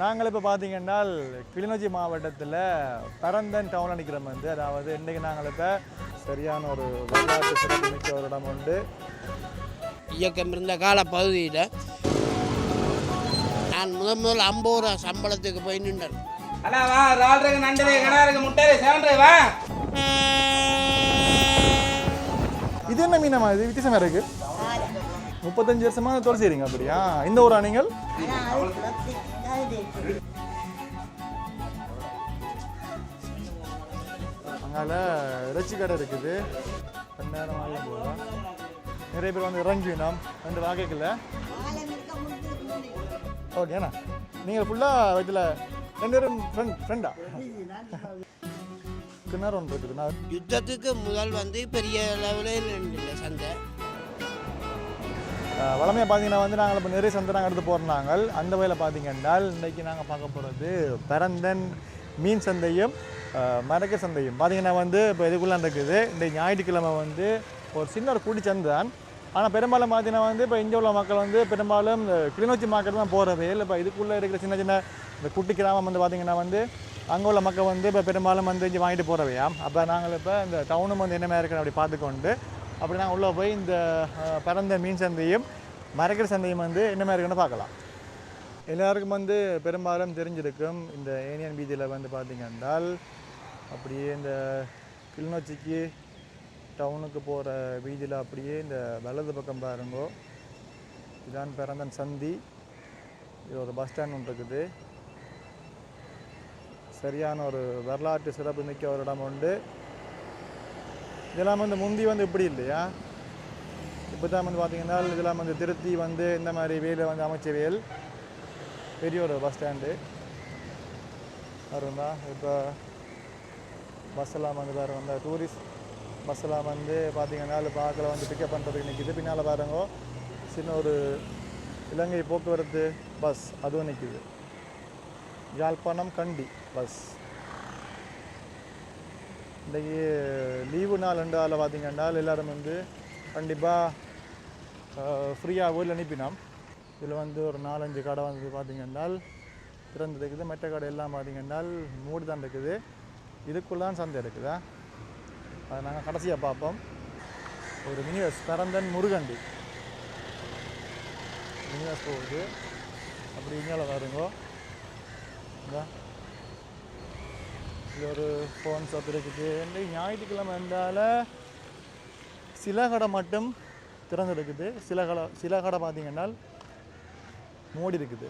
நாங்கள் இப்போ பார்த்தீங்கன்னா கிளிநொச்சி மாவட்டத்தில் பரந்தன் டவுனில் நிற்கிறோம் வந்து அதாவது இன்றைக்கி நாங்கள் இப்போ சரியான ஒரு வரலாற்று சிறப்பு மிக்க ஒரு இடம் உண்டு. இயக்கம் இருந்த கால பகுதியில் நான் முதல் முதல் ஐம்பது ரூபா சம்பளத்துக்கு போய் நின்றேன். அண்ணா வா ரால் இருக்கு நண்டு இருக்கு கடா இருக்கு முட்டை இருக்கு செவன் இருக்கு வா. இது என்ன மீனமா இது வித்தியாசமாக இருக்குது முப்பத்தஞ்சு வருஷமா தொழில் செய்கிறீங்க அப்படியா? இந்த ஊரா நீங்கள்? அங்கால இறைச்சி கடை இருக்குது. நேரம் ஆயிரம் போகலாம் நிறைய பேர் வந்து இறங்கி நாம் ரெண்டு வாக்கைக்குள்ள ஓகேண்ணா நீங்கள் ஃபுல்லாக இதில் ரெண்டு பேரும் ஃப்ரெண்ட் ஃப்ரெண்டா கிணறு ஒன்று இருக்குது நான் யுத்தத்துக்கு முதல் வந்து பெரிய லெவலில் இல்லை சந்தை. வளமையாக பார்த்தீங்கன்னா வந்து நாங்கள் இப்போ நிறைய சந்தை நாங்கள் எடுத்து நாங்கள் அந்த வகையில் பார்த்தீங்கன்னா இன்றைக்கி நாங்கள் பார்க்க போகிறது பரந்தன் மீன் சந்தையும் மரக்க சந்தையும். பார்த்தீங்கன்னா வந்து இப்போ இதுக்குள்ளே இருக்குது இந்த ஞாயிற்றுக்கிழமை வந்து ஒரு சின்ன ஒரு கூட்டி சந்தை தான் ஆனால் பெரும்பாலும் பார்த்தீங்கன்னா வந்து இப்போ இங்கே உள்ள மக்கள் வந்து பெரும்பாலும் இந்த கிளிநொச்சி மார்க்கெட் தான் போகிறவே இல்லை. இப்போ இதுக்குள்ளே இருக்கிற சின்ன சின்ன இந்த குட்டி கிராமம் வந்து பார்த்திங்கன்னா வந்து அங்கே உள்ள மக்கள் வந்து இப்போ பெரும்பாலும் வந்து இங்கே வாங்கிட்டு போகிறவையா அப்போ நாங்கள் இப்போ இந்த டவுனும் வந்து என்ன மாதிரி அப்படி பார்த்துக்கொண்டு அப்படி நாங்கள் உள்ளே போய் இந்த பிறந்த பரந்த மீன் சந்தையும் மரக்கறி சந்தையும் வந்து என்ன மாதிரி இருக்குன்னு பார்க்கலாம். எல்லாருக்கும் வந்து பெரும்பாலும் தெரிஞ்சிருக்கும் இந்த ஏனியன் பீதியில் வந்து பார்த்தீங்க என்றால் அப்படியே இந்த கிளிநொச்சிக்கு டவுனுக்கு போகிற வீதியில் அப்படியே இந்த வலது பக்கம் பாருங்கோ. இதான் பிறந்தன் சந்தி. இது ஒரு பஸ் ஸ்டாண்ட் ஒன்று இருக்குது. சரியான ஒரு வரலாற்று சிறப்பு மிக்க ஒரு இடம் உண்டு. இதெல்லாம் வந்து முந்தி வந்து இப்படி இல்லையா? இப்போ தான் வந்து பார்த்தீங்கன்னா இதெல்லாம் வந்து திருத்தி வந்து இந்த மாதிரி வேலை வந்து அமைச்ச வேல் பெரிய ஒரு பஸ் ஸ்டாண்டு வருந்தா இப்போ பஸ் எல்லாம் வந்து பாருங்க இந்த டூரிஸ்ட் பஸ் எல்லாம் வந்து பார்த்தீங்கன்னா இப்போ ஆக்களை வந்து பிக்கப் பண்ணுறதுக்கு நிற்கிது பின்னால் பாருங்க சின்ன ஒரு இலங்கை போக்குவரத்து பஸ் அதுவும் நிற்கிது யாழ்ப்பாணம் கண்டி பஸ் இன்றைக்கி லீவு நாள் ரெண்டு பார்த்திங்கன்னால் பார்த்தீங்கன்னா எல்லாரும் வந்து கண்டிப்பாக ஃப்ரீயாக ஊரில் அனுப்பினோம். இதில் வந்து ஒரு நாலஞ்சு கடை வந்து பார்த்தீங்கன்னா திறந்து இருக்குது மற்ற கடை எல்லாம் பார்த்தீங்கன்னா மூடி தான் இருக்குது. இதுக்குள்ள தான் சந்தை இருக்குதா? அதை நாங்கள் கடைசியாக பார்ப்போம். ஒரு மினிவஸ் பரந்தன் முருகண்டி. மினிவஸ் போகுது. அப்படி இங்கே வருங்கோ இந்தா. இது ஒரு ஃபோன் ஷாப் இருக்குது வந்து ஞாயிற்றுக்கிழமை வந்தால் சில கடை மட்டும் திறந்து இருக்குது சில கடை சில கடை பார்த்தீங்கன்னா மூடி இருக்குது.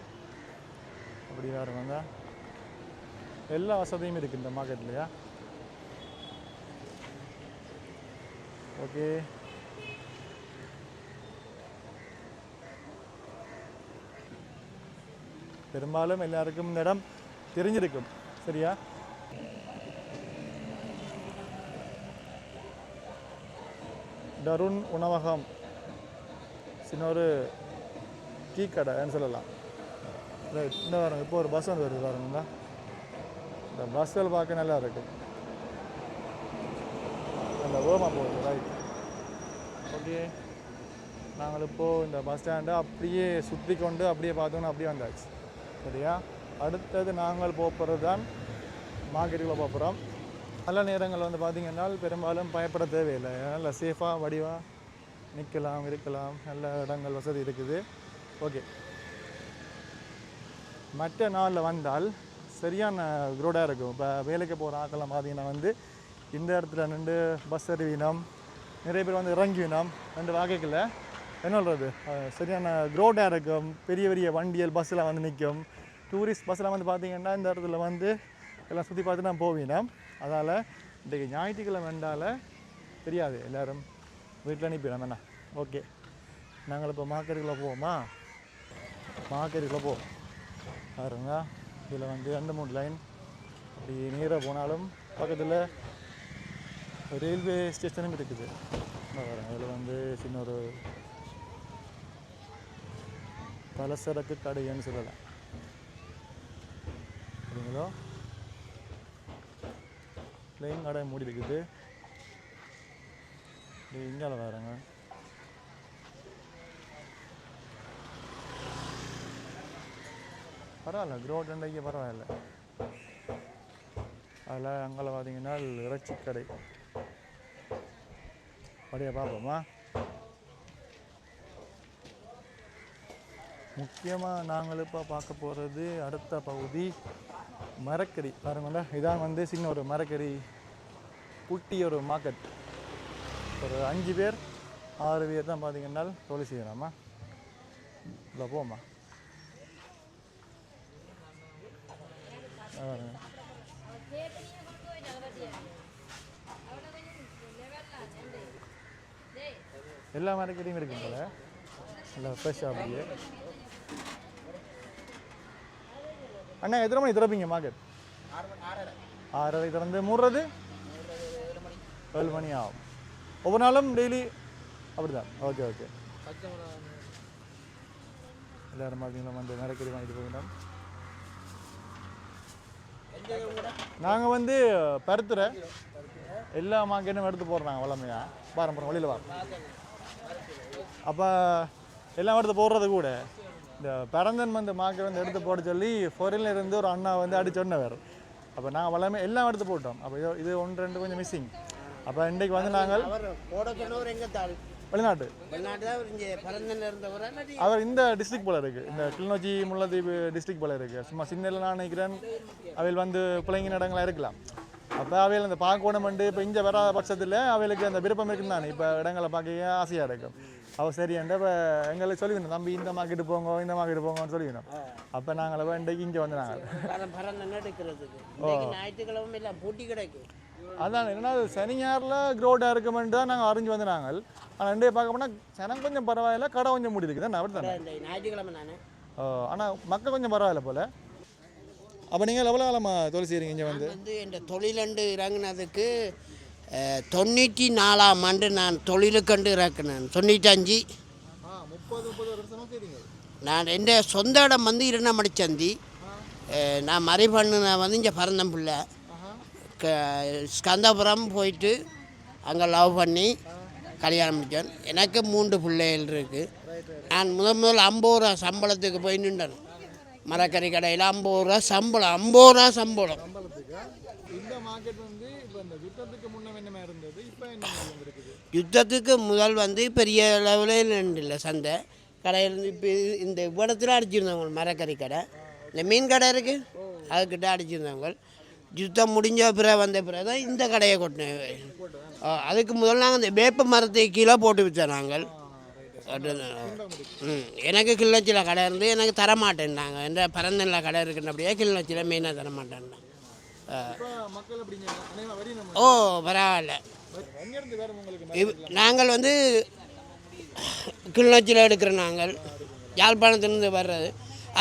அப்படி வேறு எல்லா வசதியும் இருக்குது இந்த மார்க்கெட்லையா ஓகே பெரும்பாலும் எல்லாருக்கும் இந்த இடம் தெரிஞ்சிருக்கும். சரியா? தருண் உணவகம். சின்ன ஒரு டீ கடைன்னு சொல்லலாம். ரைட் இந்த பாருங்க இப்போ ஒரு பஸ் வந்து வருது பாருங்களா இந்த பஸ்கள் பார்க்க நல்லா இருக்கு. அந்த ஓமா போகுது ரைட் ஓகே நாங்கள் இப்போது இந்த பஸ் ஸ்டாண்டை அப்படியே சுற்றி கொண்டு அப்படியே பார்த்தோன்னு அப்படியே வந்தாச்சு. சரியா? அடுத்தது நாங்கள் போகிறது தான் மார்க்கெட்டுக்குள்ளே போகிறோம் நல்ல நேரங்கள் வந்து பார்த்திங்கன்னா பெரும்பாலும் பயப்பட தேவையில்லை. நல்ல சேஃபாக வடிவாக நிற்கலாம் இருக்கலாம். நல்ல இடங்கள் வசதி இருக்குது. ஓகே மற்ற நாளில் வந்தால் சரியான குரோடாக இருக்கும். இப்போ வேலைக்கு போகிற ஆக்கெல்லாம் பார்த்தீங்கன்னா வந்து இந்த இடத்துல நின்று பஸ் அறிவினம் நிறைய பேர் வந்து இறங்கிவினோம் ரெண்டு வகைகளில் என்ன சொல்கிறது சரியான க்ரோடாக இருக்கும். பெரிய பெரிய வண்டியல் பஸ்ஸில் வந்து நிற்கும். டூரிஸ்ட் பஸ்ஸில் வந்து பார்த்திங்கன்னா இந்த இடத்துல வந்து எல்லாம் சுற்றி பார்த்து நான் போவினோம். அதால் இன்றைக்கு ஞாயிற்றுக்கிழமை வேண்டால தெரியாது. எல்லோரும் வீட்டில் அனுப்பிடலாம் என்ன? ஓகே. நாங்கள் இப்போ மார்க்கெட்டுக்குள்ளே போவோமா? மார்க்கெட்டுக்குள்ளே போவோம் பாருங்க. இதில் வந்து ரெண்டு மூணு லைன் அப்படி நேராக போனாலும் பக்கத்தில் ரயில்வே ஸ்டேஷனும் இருக்குது. பாருங்க. இதில் வந்து சின்ன ஒரு பலசரக்கு கடைன்னு சொல்லலாம். சரிங்களா பிளேயிங் கடை மூடி இருக்குது. இங்கால வேறங்க பரவாயில்ல க்ரோட் அண்டைக்கு பரவாயில்ல. அதில் அங்கே பார்த்தீங்கன்னா இறைச்சி கடை. அப்படியே பார்ப்போமா? முக்கியமாக நாங்கள் இப்போ பார்க்க போகிறது அடுத்த பகுதி. மரக்கறி பாருங்களா இதான் வந்து சின்ன ஒரு மரக்கறி குட்டி ஒரு மார்க்கெட் ஒரு அஞ்சு பேர் ஆறு பேர் தான் பார்த்தீங்கன்னா தொழில் செய்யலாமா? இல்லை போமா எல்லா மரக்கறியும் இருக்குங்களா இல்லை ஃப்ரெஷ்ஷாக அப்படியே அண்ணா எத்தனை மணி திறப்பீங்க மார்க்கெட் ஆறரை திறந்து மூடுறது? ஏழு மணி ஆகும். ஒவ்வொரு நாளும் டெய்லி அப்படிதான். ஓகே ஓகே எல்லாரும் பார்த்தீங்களா வந்து மரக்கறி வாங்கிட்டு போகிறோம் நாங்கள் வந்து பருத்துற. எல்லா மார்க்கெட்டும் எடுத்து போடுறாங்க வளமையாக பாரம்பரம் வழியில் வரோம். அப்போ எல்லாம் எடுத்து போடுறது கூட. இந்த பரந்தன் வந்து மார்க்கெட் வந்து எடுத்து போட சொல்லி ஃபோரின்ல இருந்து ஒரு அண்ணா வந்து அடி சொன்னவர் அப்போ நாங்கள் வளமே எல்லாம் எடுத்து போட்டோம். அப்போ இது- இது ஒன்று ரெண்டு கொஞ்சம் மிஸ்ஸிங் அப்போ இன்றைக்கு வந்து நாங்கள் வெளிநாட்டு. அவர் இந்த டிஸ்ட்ரிக்ட் போல இருக்கு. இந்த கிளிநொச்சி முல்லைத்தீவு டிஸ்ட்ரிக்ட் போல இருக்கு. சும்மா சின்னல நான் நினைக்கிறேன். அவையில் வந்து பிள்ளைங்க இடங்களா இருக்கலாம். அப்போ அவையில் அந்த பார்க்கணுமெண்டு இப்போ இங்கே வராத பட்சத்தில் அவைகளுக்கு அந்த விருப்பம் இருக்குன்னு தானே இப்போ இடங்களை பார்க்க ஆசையாக இருக்கும் அவள் சரியாண்ட இப்போ எங்களுக்கு சொல்லிக்கணும் தம்பி இந்த மார்க்கெட்டு போங்க இந்த மார்க்கெட்டு போங்கன்னு சொல்லிக்கணும் அப்போ நாங்கள் இப்போ இன்றைக்கு இங்கே வந்து நாங்கள் அதான் என்னன்னா சனி ஞாயிறில் க்ரோடாக இருக்குமென்று தான் நாங்கள் அறிஞ்சு வந்து நாங்கள் ஆனால் ரெண்டே பார்க்க போனால் சனம் கொஞ்சம் பரவாயில்ல கடை கொஞ்சம் மூடி இருக்குது அப்படி தானே இந்த ஞாயிற்றுக்கிழமை நானே. ஆனால் மக்கள் கொஞ்சம் பரவாயில்ல போல்? அப்போ நீங்கள் எவ்வளோ காலமாக தொழில் செய்கிறீங்க இங்கே வந்து? வந்து என் தொழிலண்டு இறங்குனதுக்கு தொண்ணூற்றி நாலாம் ஆண்டு நான் தொழிலுக்கண்டு இறக்குனேன். தொண்ணூற்றஞ்சு அஞ்சு முப்பது நான் எந்த சொந்த இடம் வந்து இருநமடிச்சந்தி சந்தி நான் மறை பண்ணின வந்து இங்கே பரந்தம்பிள்ளை. க ஸ்கந்தபுரம் போயிட்டு அங்கே லவ் பண்ணி கல்யாணம் முடித்தேன் எனக்கு மூன்று பிள்ளைகள் இருக்குது நான் முதல் முதல் ஐம்பது ரூபா சம்பளத்துக்கு போய் நின்றேன். மரக்கறி கடையில் ஐம்பது ரூபா சம்பளம் ஐம்பது ரூபா சம்பளம். யுத்தத்துக்கு முதல் வந்து பெரிய லெவலில் இல்லை சந்தை. கடையில் இப்போ இந்த இடத்துல அடிச்சிருந்தவங்க மரக்கறி கடை. இந்த மீன் கடை இருக்குது அதுக்கிட்ட அடிச்சிருந்தவங்க. யுத்தம் முடிஞ்ச பிறகு வந்த பிறகு தான் இந்த கடையை கொட்டினேன். அதுக்கு முதல்ல நாங்கள் இந்த வேப்ப மரத்தை கீழே போட்டு விற்றோம் நாங்கள். எனக்கு கிள்ளச்சியில் கடை இருந்து எனக்கு தரமாட்டேன்னாங்க என்ற பரந்தனில் கடை இருக்குன்னபடியே கிள்ளச்சியில் மெயினாக தரமாட்டேன்னா வரி நம்ம ஓ பரவாயில்ல. நாங்கள் வந்து கிளிநொச்சியில் எடுக்கிற நாங்கள். யாழ்ப்பாணத்துலேருந்து வர்றது.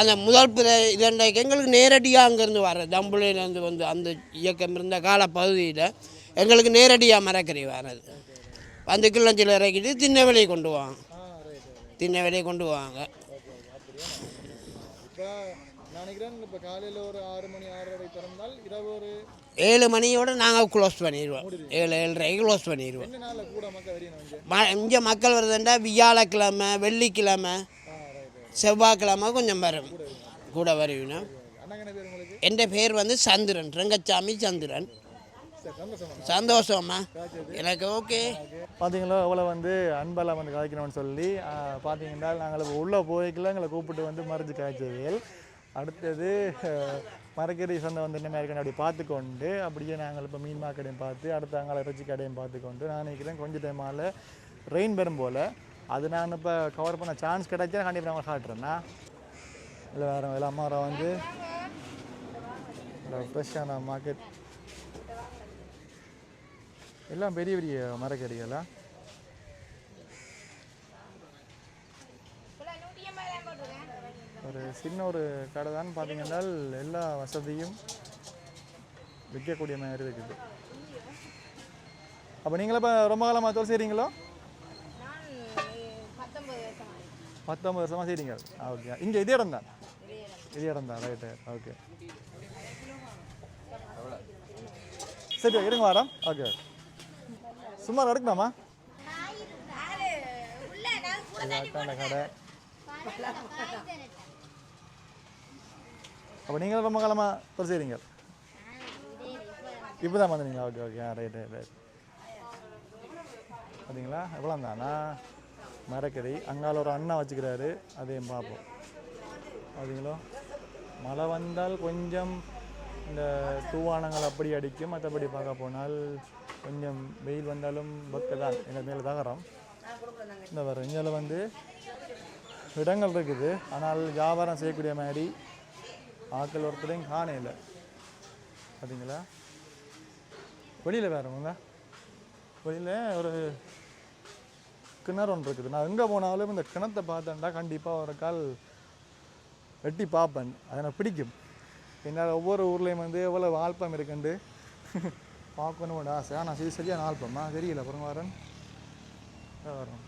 அந்த முதல் பிற இதண்டைக்கு எங்களுக்கு நேரடியாக அங்கேருந்து வர்றது. தம்புளையிலேருந்து வந்து அந்த இயக்கம் இருந்த கால பகுதியில் எங்களுக்கு நேரடியாக மரக்கறி வர்றது. அந்த கிளிநொச்சியில் இறக்கிட்டு வாங்க திண்ணவெளியை கொண்டு வாங்க ஆறரை திறந்தால் இரவு ஒரு ஏழு மணியோட நாங்கள் க்ளோஸ் பண்ணிடுவோம் ஏழு ஏழரைக்கு க்ளோஸ் பண்ணிடுவோம் இங்கே? மக்கள் வருதுண்டா வியாழக்கிழமை வெள்ளிக்கிழமை செவ்வாய்க்கிழமை கொஞ்சம் வரும். கூட வருவினா என் பேர் வந்து சந்திரன் ரங்கச்சாமி சந்திரன். சரி சந்தோஷமா எனக்கு ஓகே. பார்த்தீங்களா அவ்வளோ வந்து அன்பெல்லாம் வந்து காய்க்கணும்னு சொல்லி பார்த்தீங்கன்னா நாங்கள் உள்ளே போய்க்கல எங்களை கூப்பிட்டு வந்து மறைஞ்சு காய்ச்சவியல். அடுத்தது மரக்கறி சந்தை வந்து என்ன மாதிரி அப்படி பார்த்துக்கொண்டு அப்படியே நாங்கள் இப்போ மீன் மார்க்கெட்டையும் பார்த்து அடுத்த அங்கே இறைச்சி கடையும் பார்த்துக்கொண்டு நான் நினைக்கிறேன் கொஞ்சம் டைமால் ரெயின் வரும் போல். அது நான் இப்போ கவர் பண்ண சான்ஸ் கிடைச்சா கண்டிப்பாக நான் காட்டுறேன்னா இல்லை வேறு இல்லை அம்மாவை வந்து ஃப்ரெஷ்ஷான மார்க்கெட் எல்லாம் பெரிய பெரிய மரக்கறிகளா ஒரு சின்ன ஒரு கடை தான் பார்த்தீங்கன்னா எல்லா வசதியும் விற்கக்கூடிய மாதிரி இருக்குது. அப்போ நீங்களும் இப்போ ரொம்ப காலமாக தொழில் செய்கிறீங்களோ பத்தொம்பது வருஷமாக செய்கிறீங்க ஓகே. இங்கே இதே இடம் தான்? இதே இடம் தான் ரைட்டு ஓகே சரி இருங்க வரோம் ஓகே சும்மா எடுக்கலாமா இது அக்காண்ட கடை அப்போ நீங்கள் ரொம்ப காலமாக தொழில் செய்கிறீங்க இப்போ தான் வந்தீங்களா? Okay okay. Right right right பார்த்தீங்களா எவ்வளோ தானா மரக்கறி. அங்கால ஒரு அண்ணா வச்சுக்கிறாரு. அதையும் பார்ப்போம். பார்த்தீங்களோ மழை வந்தால் கொஞ்சம் இந்த தூவானங்கள் அப்படி அடிக்கும். மற்றபடி பார்க்க போனால் கொஞ்சம் வெயில் வந்தாலும் பக்க தான் எங்கள் மேலே தகரம் இந்த வர இங்கே வந்து இடங்கள் இருக்குது. ஆனால் வியாபாரம் செய்யக்கூடிய மாதிரி ஆட்கள் ஒருத்தரையும் இல்லை. பார்த்தீங்களா வெளியில் வேறவங்க வெளியில் ஒரு கிணறு ஒன்று இருக்குது. நான் எங்கே போனாலும் இந்த கிணத்தை பார்த்தேன்டா கண்டிப்பாக ஒரு கால் வெட்டி பார்ப்பேன். அதை நான் பிடிக்கும். என்னால் ஒவ்வொரு ஊர்லேயும் வந்து எவ்வளோ வாழ்ப்பம் இருக்குண்டு. பார்க்கணும் ஆசை. ஆனால் சரி சரியாக சரியான ஆல்பமா தெரியல. அப்புறம் வரேன். வரோம் வரேன்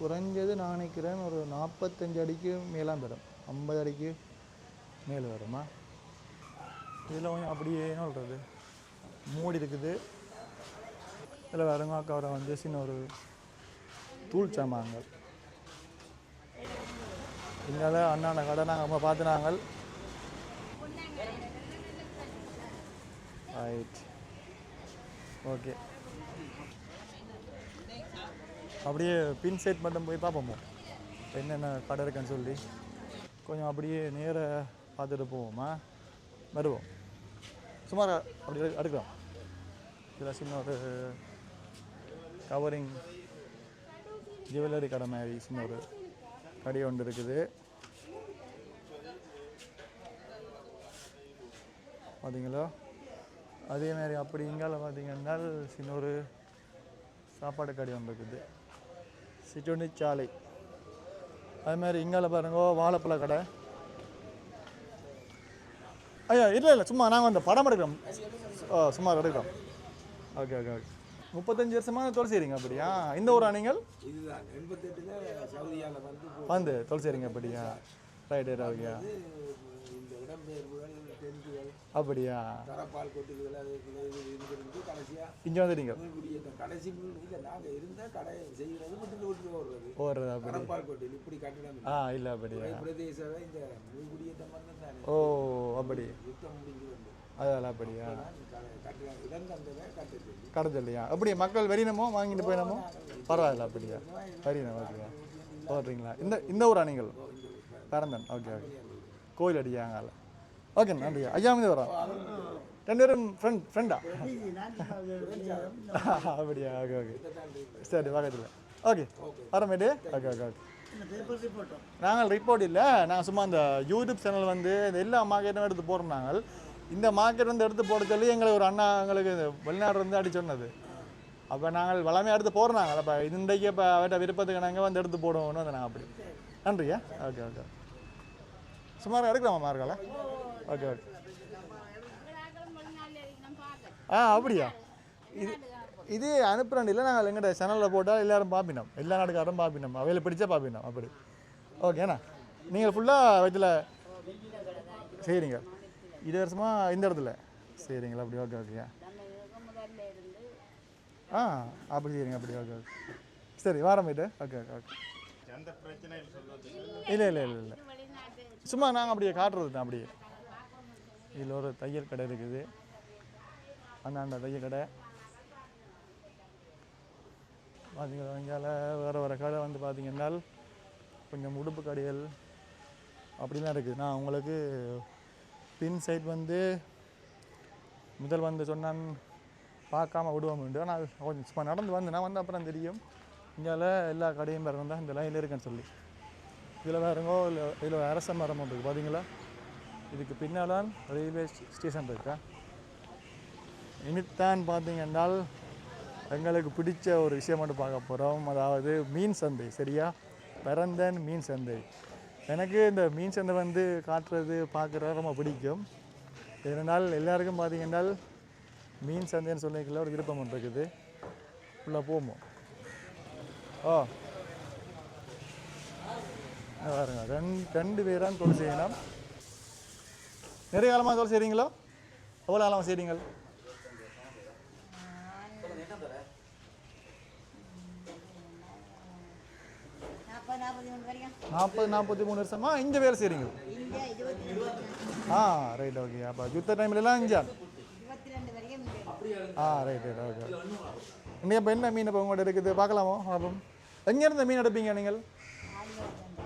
குறைஞ்சது நான் நினைக்கிறேன் ஒரு நாற்பத்தஞ்சு அடிக்கு மேலாம் பெறும் ஐம்பது அடிக்கு மேலே வருமா? இதில் கொஞ்சம் அப்படியே என்ன சொல்கிறது மூடி இருக்குது. இதில் வருங்காக்கவரை வந்து சின்ன ஒரு தூள் சாமான்கள். இதனால் அண்ணாண்ட கடை நாங்கள் அம்மா பார்த்துனாங்க ரைட் ஓகே அப்படியே பின் செட் மட்டும் போய் பார்ப்போமோ? என்னென்ன கடை இருக்குன்னு சொல்லி. கொஞ்சம் அப்படியே நேர பார்த்துட்டு போவோமா? வருவோம். சுமார் அப்படி அடுக்கலாம் இதில் சின்ன ஒரு கவரிங் ஜுவல்லரி கடை மாதிரி சின்ன ஒரு கடை ஒன்று இருக்குது. பார்த்தீங்களா? அதே மாதிரி அப்படி இங்கால பார்த்தீங்கன்னா சின்ன ஒரு சாப்பாடு கடை ஒன்று இருக்குது சிற்றுண்டி சாலை. அது மாதிரி இங்கால பாருங்க வாழைப்பழ கடை. ஐயா இல்லை இல்லை சும்மா நாங்கள் அந்த படம் எடுக்கிறோம். ஓ சும்மா எடுக்கிறோம். Okay okay okay. முப்பத்தஞ்சு வருஷமாக தொழில் செய்கிறீங்க அப்படியா? இந்த ஊரா நீங்கள்? வந்து செய்கிறீங்க அப்படியா? ரைட் ரைட் அப்படியா? தரப்பால் கொட்டுகள் அது இங்கே வந்துட்டீங்க. கடைசி இல்லை கடை செய்கிறது ஓடுறது. அப்படி. தரப்பால் கொட்டில் இப்படி கட்டிடம் ஆ இல்லை அப்படியா? இல்லை பிரதேச இந்த மீன்பிடியத்தை மட்டும் தானே. ஓ அப்படி. யுத்தம் முடிஞ்சு வந்து அதெல்லாம் அப்படியா? கடை சொல்லியா அப்படி மக்கள் வெறினமோ வாங்கிட்டு போயினமோ? பரவாயில்ல அப்படியா? வெறினம் ஓகேயா போடுறீங்களா இந்த இந்த ஊரா நீங்கள்? Paranthan okay okay. கோயில் அடியாங்கால ஓகே நன்றியா ஐயா மீது வரோம் ரெண்டு பேரும் ஃப்ரெண்ட் ஃப்ரெண்டா அப்படியா? ஓகே ஓகே சரி பக்கத்தில் ஓகே வரமேட்டு ஓகே ஓகே ஓகே நாங்கள் ரிப்போர்ட் இல்லை. நாங்கள் சும்மா அந்த யூடியூப் சேனல் வந்து இந்த எல்லா மார்க்கெட்டும் எடுத்து போடுறோம் நாங்கள். இந்த மார்க்கெட் வந்து எடுத்து போட சொல்லி எங்களுக்கு ஒரு அண்ணா எங்களுக்கு இந்த வெளிநாடு இருந்து அடி சொன்னது அப்போ நாங்கள் வளமையாக எடுத்து போடுறாங்க அப்போ இன்றைக்கு இப்போ அவர்கிட்ட விருப்பத்துக்கு நாங்கள் வந்து எடுத்து போடுவோம்னு வந்து நாங்கள் அப்படி. நன்றியா? ஓகே ஓகே சுமார் எடுக்கலாமா மார்க்கால ஓகே ஓகே. ஆ அப்படியா? இது இது அனுப்புறேன். இல்லை நாங்கள் எங்கள்கிட்ட சேனலில் போட்டால் எல்லாரும் பார்ப்பினோம் எல்லா நாட்டுக்காரும் பார்ப்பினோம் அவையில் பிடிச்சா பார்ப்பினோம் அப்படி. ஓகேண்ணா நீங்கள் ஃபுல்லாக வயதில் சரிங்க இது வருஷமாக இந்த இடத்துல? சரிங்களா அப்படி ஓகே ஓகே. ஆ அப்படி சரிங்க அப்படி ஓகே ஓகே. சரி வாரம் போயிட்டு. Okay okay okay. இல்லை இல்லை இல்லை இல்லை. சும்மா நாங்கள் அப்படியே காட்டுறது தான் அப்படியே. இதில் ஒரு தையல் கடை இருக்குது. அண்ணாண்ட தையல் கடை. பார்த்தீங்களா இங்கால வேறு வேறு கடை வந்து பார்த்திங்கன்னா கொஞ்சம் உடுப்பு கடைகள் அப்படிலாம் இருக்குது. நான் உங்களுக்கு பின் சைட் வந்து முதல் வந்து சொன்னான் பார்க்காம விடுவோம் உண்டு ஆனால் கொஞ்சம் சும்மா நடந்து வந்து நான் வந்து அப்புறம் தெரியும். இங்கால எல்லா கடையும் பாருங்க தான் இந்த லைனில் இருக்குன்னு சொல்லி. இதில் வேறுங்கோ இல்லை இதில் அரச மரம் இருக்குது பார்த்தீங்களா இதுக்கு பின்னால்தான் ரயில்வே ஸ்டேஷன் இருக்கா? இனித்தான் பார்த்தீங்கன்னால் எங்களுக்கு பிடிச்ச ஒரு விஷயம் மட்டும் பார்க்க போகிறோம் அதாவது மீன் சந்தை சரியா? பிறந்தன் மீன் சந்தை. எனக்கு இந்த மீன் சந்தை வந்து காட்டுறது பார்க்குறது ரொம்ப பிடிக்கும். இதனால் எல்லாருக்கும் பார்த்தீங்கன்னா மீன் சந்தைன்னு சொல்லிக்கல ஒரு விருப்பம் ஒன்று இருக்குது. உள்ளே போவோம். ஓ. பாருங்க ரெண்டு ரெண்டு பேரான் தொழில் செய்யணும் நிறைய காலமாக தொழில் செய்கிறீங்களோ எவ்வளோ காலமாக செய்கிறீங்க நாற்பது நாற்பத்தி மூணு வருஷமா இங்கே வேலை செய்கிறீங்க ஆ ரைட் ஓகே அப்போ யுத்த டைம்லலாம் இங்கே. ஆ ரைட் ரைட் ஓகே இன்னைக்கு இப்போ என்ன மீன் இப்போ உங்கள்கிட்ட இருக்குது? பார்க்கலாமோ அப்போ எங்கேருந்து மீன் எடுப்பீங்க நீங்கள்?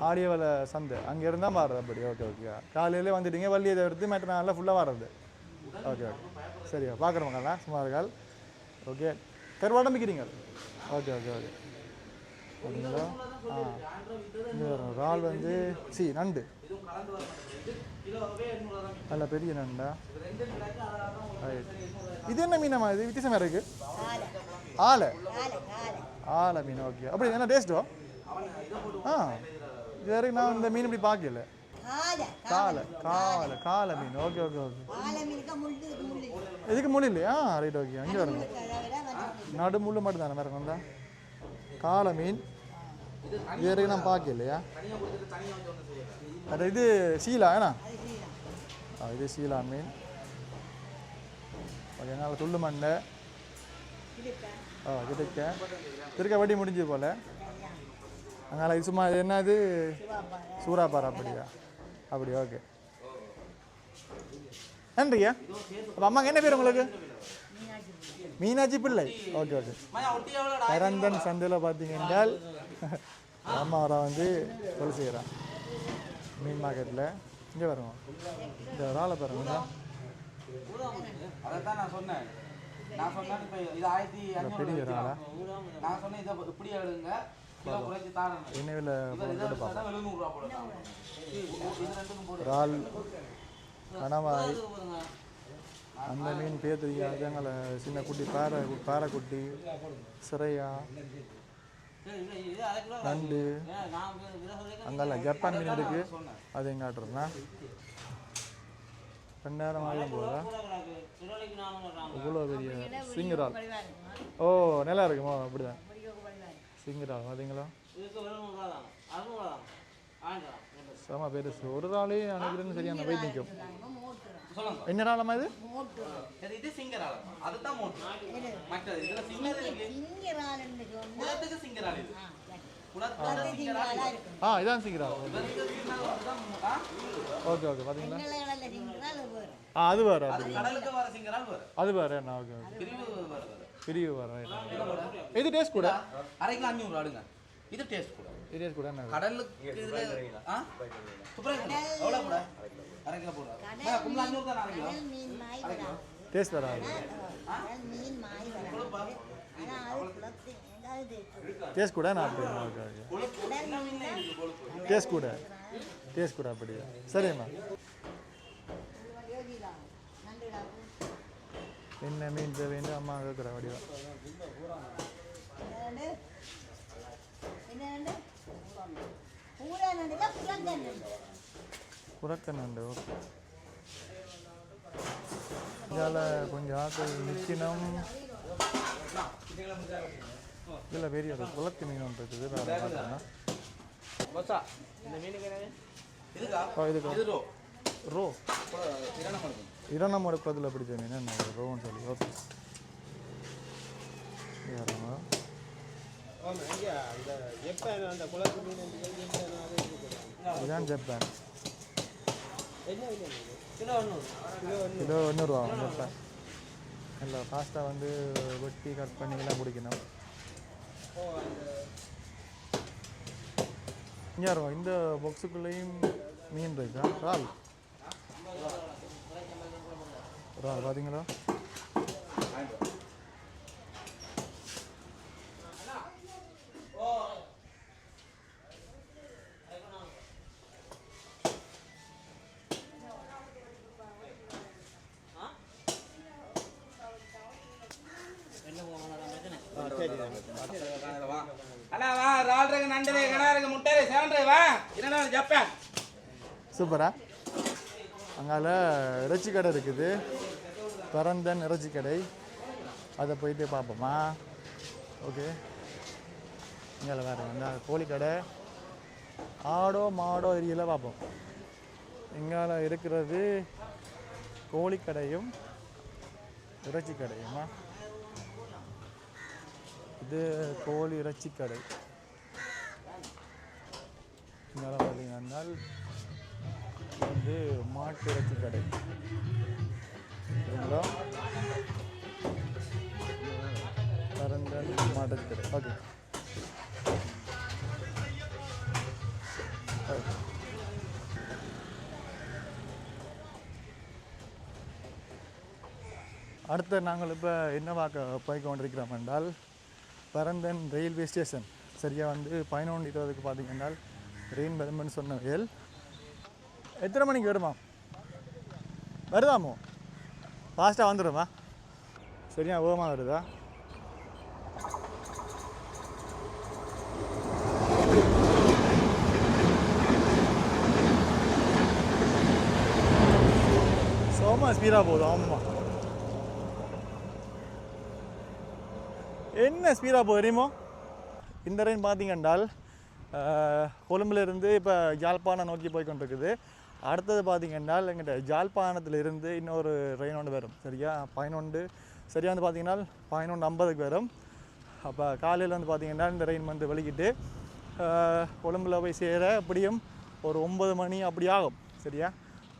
ஆடியவலை சந்தை. அங்கே இருந்தால் மாறுது அப்படி. ஓகே ஓகே காலையிலே வந்துட்டீங்க வள்ளியை தவிர்த்து மற்ற நாளில் ஃபுல்லாக வர்றது ஓகே ஓகே சரியா? பார்க்குறவங்களா சும்மா இருக்கால் ஓகே கருவாடம் விற்கிறீங்க ஓகே ஓகே ஓகே ஓகேங்களா ஆ. இங்கே வரும் இறால் வந்து சி நண்டு. நல்ல பெரிய நண்டா? ரைட் இது என்ன மீனம்மா இது? வித்தியாசமாக இருக்குது ஆலை. ஆலை மீன் ஓகே அப்படி என்ன டேஸ்ட்டோ ஆ. இது வரைக்கும் நான் இந்த மீன் இப்படி பார்க்கல. காலை காலை காலை மீன். ஓகே ஓகே ஓகே இதுக்கு முள் இல்லையா? ரைட் ஓகே அங்கே வருங்க மற்ற நடு முள் மட்டும் தானே வேறு வந்தா காலை மீன். இது வரைக்கும் நான் பார்க்கல இல்லையா? அது இது சீலா ஏண்ணா இது சீலா மீன். ஓகே என்னால் துள்ளு மண்டை இடுப்பேன் ஓ இதுக்க திருக்க வட்டி முடிஞ்சு போல். அங்கால இது சும்மா இது என்னது? சூறாப்பாறை அப்படியா? அப்படி ஓகே நன்றியா? அப்போ அம்மாங்க என்ன பேர் உங்களுக்கு? மீனாட்சி பிள்ளை. ஓகே ஓகே பரந்தன் சந்தையில் பார்த்தீங்க என்றால் அம்மா அவரை வந்து கொலை செய்கிறான். மீன் மார்க்கெட்டில் இங்கே வருவோம் இந்த இறாலை பாருங்க. அதைத்தான் நான் சொன்னேன். நான் சொன்னேன் இப்போ இது ஆயிரத்தி நான் சொன்னேன் இதை இப்படி எடுங்க. என்னவில் இதை போட்டு பார்ப்போம் இறால் கணவாய் அந்த மீன் பேர் தெரியாது எங்களை சின்ன குட்டி பாறை பாறைக்குட்டி சிறையா நண்டு. அங்கெல்லாம் ஜப்பான் மீன் இருக்கு. அது எங்க காட்டுறதுனா ரெண்டாயிரம் ஆயிரம் போதா இவ்வளோ பெரிய சிங்கரால். ஓ நல்லா இருக்குமோ? அப்படிதான். சிங்கரால் பார்த்தீங்களா செம பெருசு ஒரு நாளே அனுப்பிடுன்னு சரியான வெயிட் நிற்கும் சொல்லுங்க. என்ன நாளமா இது? இது இது சிங்கரால அதுதான் மற்றது இதுல சிங்கரால் இது. குளத்தோட சிங்கரால் இருக்கும் ஆ இதான் சிங்கரால்? ஓகே ஓகே வேறு. ஆ அது வேறு அது அது அது வேறு என்ன? Okay okay. பிரிவு வேறு இது டேஸ்ட் கூட? அரை கிலோ அஞ்சூறு அடுங்க இது டேஸ்ட் கூட. இது டேஸ்ட் கூட என்ன கடலுக்கு இதுல ஆ? சூப்பரா இருக்கு எவ்வளோ கூட? அரை கிலோ போடுறா கும்பல அஞ்சூறு தான் அரை கிலோ கடல் மீன் மாய் வராது. டேஸ்ட் வராது. கடல் மீன் மாய் வராது. ஆனா அது குளத்து ஏதாவது டேஸ்ட் கூட நான் அப்படி ஓகே ஓகே கடல் மீன் டேஸ்ட் கூட. டேஸ்ட் கூட அப்படியா. சரிம்மா. என்ன மீன் தேவைன்னு அம்மா கேட்குற வடிவா. புறந்த நண்டு ஓகே. இதால் கொஞ்சம் ஆட்கள் நிற்கணும் இதில் பெரிய ஒரு குளத்து மீன் ஒன்று இருக்குது வேறு பார்த்தோன்னா இதுக்கா? ரோ. ரோ. இரணம் பண்ணுங்க இரணம் எடுப்பதில் பிடிச்ச என்ன? ரோன்னு சொல்லி. ஓகே. இதுதான் ஜப்பான். Kilo ஒன்றுரூவா Japan. இல்லை ஃபாஸ்ட்டாக வந்து வெட்டி கட் பண்ணிலாம் பிடிக்கணும். இங்கே இருக்கும் இந்த பாக்ஸுக்குள்ளேயும் மீன் இருக்கா? இறால் இறால் ரால் இருக்கு நண்டு இருக்கு கடா இருக்கு முட்டை இருக்கு செவன் இருக்கு வா என்னடா ஜப்பான் சூப்பரா அங்கால இறைச்சி கடை இருக்குது பிறந்த இறைச்சி கடை. அதை போயிட்டு பார்ப்போமா ஓகே இங்கே வேறு அந்த கோழி கடை. ஆடோ மாடோ ஏரியில் பார்ப்போம் இங்கால இருக்கிறது கோழி கடையும் இறைச்சி கடையுமா? இது கோழி இறைச்சி கடை. இங்கே பார்த்தீங்கன்னா வந்து மாட்டு இறைச்சி கடை. சரிங்களா பரந்தன் மாட்டு ஓகே அடுத்து நாங்கள் இப்போ என்ன பார்க்க போய் கொண்டிருக்கிறோம் என்றால் பரந்தன் ரயில்வே ஸ்டேஷன் சரியாக வந்து பதினொன்று இருபதுக்கு பார்த்தீங்கன்னா ரெயின் வரும்னு சொன்ன வேல் எத்தனை மணிக்கு வருமா வருதாமோ ஃபாஸ்ட்டாக வந்துடுமா சரியா ஓமா வருதா? சோமா ஸ்பீடாக போதும் ஆமாம் என்ன ஸ்பீடாக போகுது தெரியுமோ? இந்த ரெயின் பார்த்தீங்கன்றால் கொழும்புலேருந்து இப்போ ஜாழ்ப்பாணம் நோக்கி போய் கொண்டிருக்குது. அடுத்தது பார்த்திங்கன்னா எங்கிட்ட ஜாழ்ப்பாணத்துல இருந்து இன்னொரு ரெயின் ஒன்று வரும். சரியா? பதினொன்று. சரியா வந்து பார்த்தீங்கன்னா பதினொன்று ஐம்பதுக்கு வரும். அப்போ காலையில் வந்து பார்த்தீங்கன்னா இந்த ரெயின் வந்து வெளிக்கிட்டு கொழும்பில் போய் சேர அப்படியும் ஒரு ஒன்பது மணி அப்படி ஆகும். சரியா?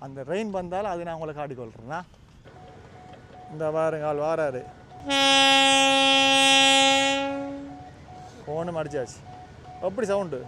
அந்த ரெயின் வந்தால் அதை நான் உங்களை காட்டிக்கொள்கிறேன்னா இந்த வாருங்க ஆள் வாராரு. ஃபோனும் அடிச்சாச்சு எப்படி சவுண்டு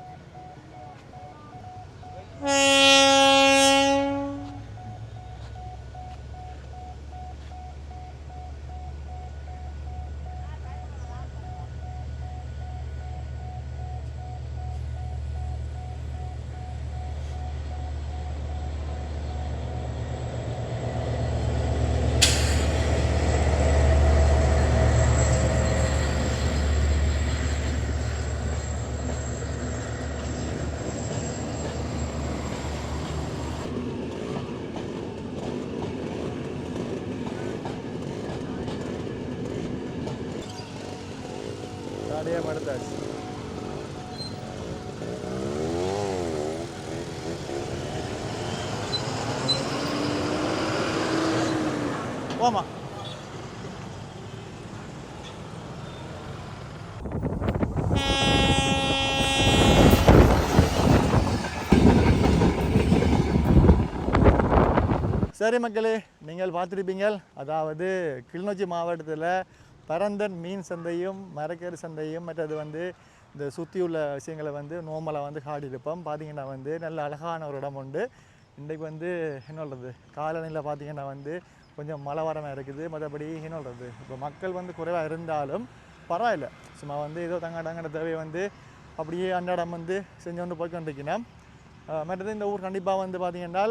காடியே படுத்தாச்சு போமா சரி மக்களே நீங்கள் பார்த்துருப்பீங்கள் அதாவது கிளிநொச்சி மாவட்டத்தில் பரந்தன் மீன் சந்தையும் மரக்கறி சந்தையும் மற்றது வந்து இந்த சுற்றி உள்ள விஷயங்களை வந்து நோமலை வந்து காட்டியிருப்போம். பார்த்தீங்கன்னா வந்து நல்ல அழகான ஒரு இடம் உண்டு. இன்றைக்கு வந்து என்ன சொல்கிறது காலநிலையில் பார்த்தீங்கன்னா வந்து கொஞ்சம் மழை வரமாக இருக்குது. மற்றபடி என்ன சொல்கிறது இப்போ மக்கள் வந்து குறைவாக இருந்தாலும் பரவாயில்ல. சும்மா வந்து ஏதோ தங்க தங்கட தேவையை வந்து அப்படியே அன்றாடம் வந்து செஞ்சு கொண்டு போய்க்கொண்டிருக்கணும் மற்றது இந்த ஊர் கண்டிப்பாக வந்து பார்த்திங்கன்னா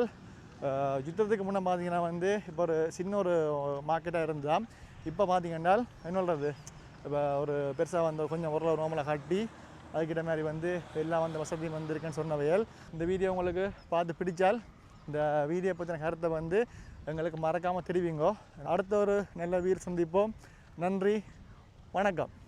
யுத்தத்துக்கு முன்னே பார்த்தீங்கன்னா வந்து இப்போ ஒரு சின்ன ஒரு மார்க்கெட்டாக இருந்தால் இப்போ பார்த்தீங்கன்னா என்ன சொல்கிறது இப்போ ஒரு பெருசாக வந்து கொஞ்சம் ஒரு நோமலாக கட்டி அதுக்கிட்ட மாதிரி வந்து எல்லாம் வந்து வசதியும் வந்திருக்குன்னு சொன்னவையல் இந்த வீடியோ உங்களுக்கு பார்த்து பிடிச்சால் இந்த வீடியோ பற்றின கருத்தை வந்து எங்களுக்கு மறக்காமல் தெரிவிங்கோ. அடுத்த ஒரு நல்ல வீர் சந்திப்போம். நன்றி. வணக்கம்.